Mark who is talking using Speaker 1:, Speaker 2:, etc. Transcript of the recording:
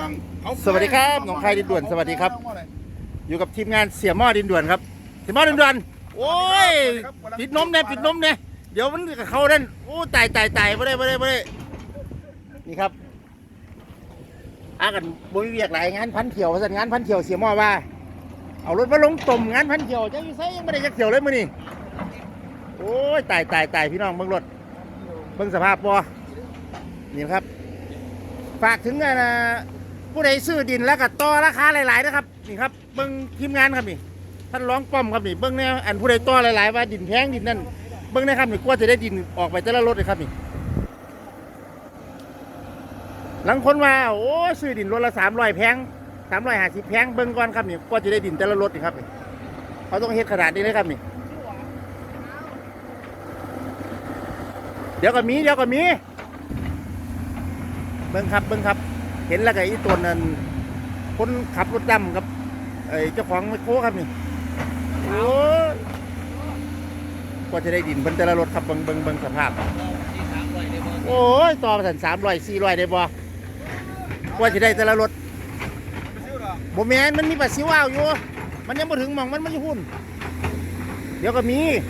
Speaker 1: ลองเอา
Speaker 2: สวัสดีครับน้องไข่ดินด่วนสวัสดีครับ อยู่กับทีมงานเสียหม้อดินด่วนครับ เสียหม้อดินด่วนโอ้ยปิดนมเนี่ยปิดนมเนี่ยเดี๋ยวมันกับเขาเด่นโอ้ตายตายตายไม่ได้ไม่ได้ไม่ได้นี่ครับอากันบริเวียกหลายงานพันเขียวสันงานพันเขียวเสียหม้อว่า เอารถมาลงต้มงานพันเขียวจะอยู่ไซยังไม่ได้จักเขียวเลยมื้อนี่โอ้ยตายตายตายพี่น้องเบิ่งรถเบิ่งสภาพปอนี่นะครับ ฝากถึงอ่า ผู้ใดซื้อดินแล้วก็ต่อราคาหลายๆนะครับนี่ครับเบิ่งทีมงานครับนี่ท่านร้องป้อมครับนี่เบิ่งแนวอันผู้ใดต่อหลายๆว่าดินแพงดินนั่นเบิ่งนะครับนี่กว่าจะได้ดินออกไปแต่ละรถเลยครับนี่หลังคนว่าโอ้ซื้อดินรถละสามร้อยแพงสามร้อยห้าสิบแพงเบิ่งก่อนครับนี่กว่าจะได้ดินแต่ละรถนี่ครับนี่เขาต้องเฮ็ดขนาดนี้เลยครับนี่เดี๋ยวก็มีเดี๋ยวก็มีเบิ้งครับเบิ้งครับ เห็นแล้วก็อีตัวนั้นคนขับรถดำครับไอ้เจ้าของไมโครครับนี่โอ้ยกว่าจะได้ดินเพิ่นแต่ละรถครับเบิ้งเบิ้งเบิ้งสภาพ โอ้ยต่อมาสันสามร้อยสี่ร้อยได้บ่กว่าจะได้แต่ละรถบ่แมนมันมีปัสสิวอ้าวอยู่ มันยังบ่ถึงหมองมันมันอยู่หุ่น เดี๋ยวก็มี